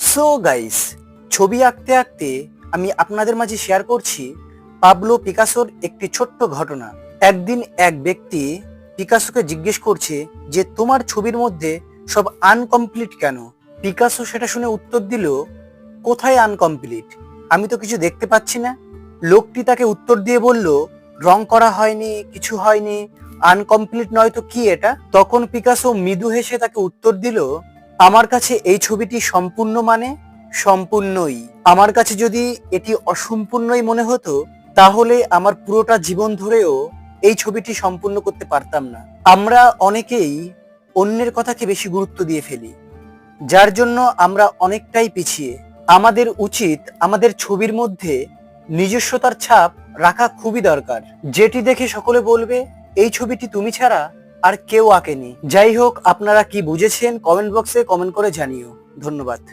So guys ছবি আঁকতে আঁকতে আমি আপনাদের মাঝে শেয়ার করছি পাবলো পিকাসোর একটি ছোট্ট ঘটনা। একদিন এক ব্যক্তি পিকাসোকে জিজ্ঞেস করছে যে, তোমার ছবির মধ্যে সব আনকমপ্লিট কেন? পিকাসো সেটা শুনে উত্তর দিল, কোথায় আনকমপ্লিট আমি তো কিছু দেখতে পাচ্ছি না। লোকটি তাকে উত্তর দিয়ে বলল, রং করা হয়নি, কিছু হয়নি আনকমপ্লিট নয় তো কি এটা? তখন পিকাসো মৃদু হেসে তাকে উত্তর দিল আমার কাছে এই ছবিটি সম্পূর্ণ মানে সম্পূর্ণই। আমার কাছে যদি এটি অসম্পূর্ণই মনে হতো, তাহলে আমার পুরোটা জীবন ধরেও এই ছবিটি সম্পূর্ণ করতে পারতাম না। আমরা অনেকেই অন্যের কথাকে বেশি গুরুত্ব দিয়ে ফেলি, যার জন্য আমরা অনেকটাই পিছিয়ে। আমাদের উচিত আমাদের ছবির মধ্যে নিজস্বতার ছাপ রাখা খুবই দরকার। যেটি দেখে সকলে বলবে, এই ছবিটি তুমি ছাড়া আর কেউ আঁকেনি। যাই হোক আপনারা কি বুঝেছেন কমেন্ট বক্সে কমেন্ট করে জানিও। ধন্যবাদ।